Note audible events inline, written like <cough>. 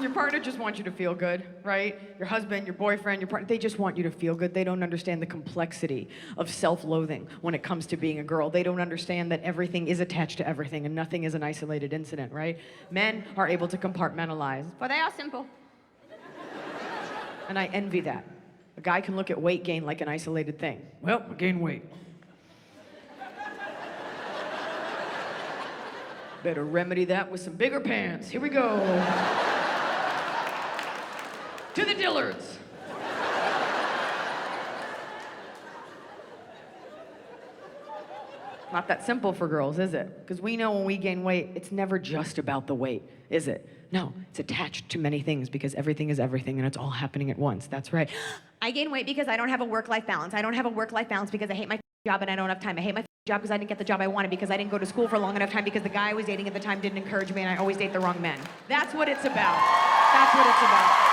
Your partner just wants you to feel good, right? Your husband, your boyfriend, your partner, they just want you to feel good. They don't understand the complexity of self loathing when it comes to being a girl. They don't understand that everything is attached to everything and nothing is an isolated incident, right? Men are able to compartmentalize, but they are simple. And I envy that. A guy can look at weight gain like an isolated thing. Well, I gained weight. Better remedy that with some bigger pants. Here we go. To the Dillards. Not that simple for girls, is it? Because we know when we gain weight, it's never just about the weight, is it? No, it's attached to many things because everything is everything and it's all happening at once. That's right. <gasps> I gain weight because I don't have a work life balance. I don't have a work life balance because I hate my job and I don't have time. I hate my job because I didn't get the job I wanted because I didn't go to school for long enough time because the guy I was dating at the time didn't encourage me and I always date the wrong men. That's what it's about. That's what it's about.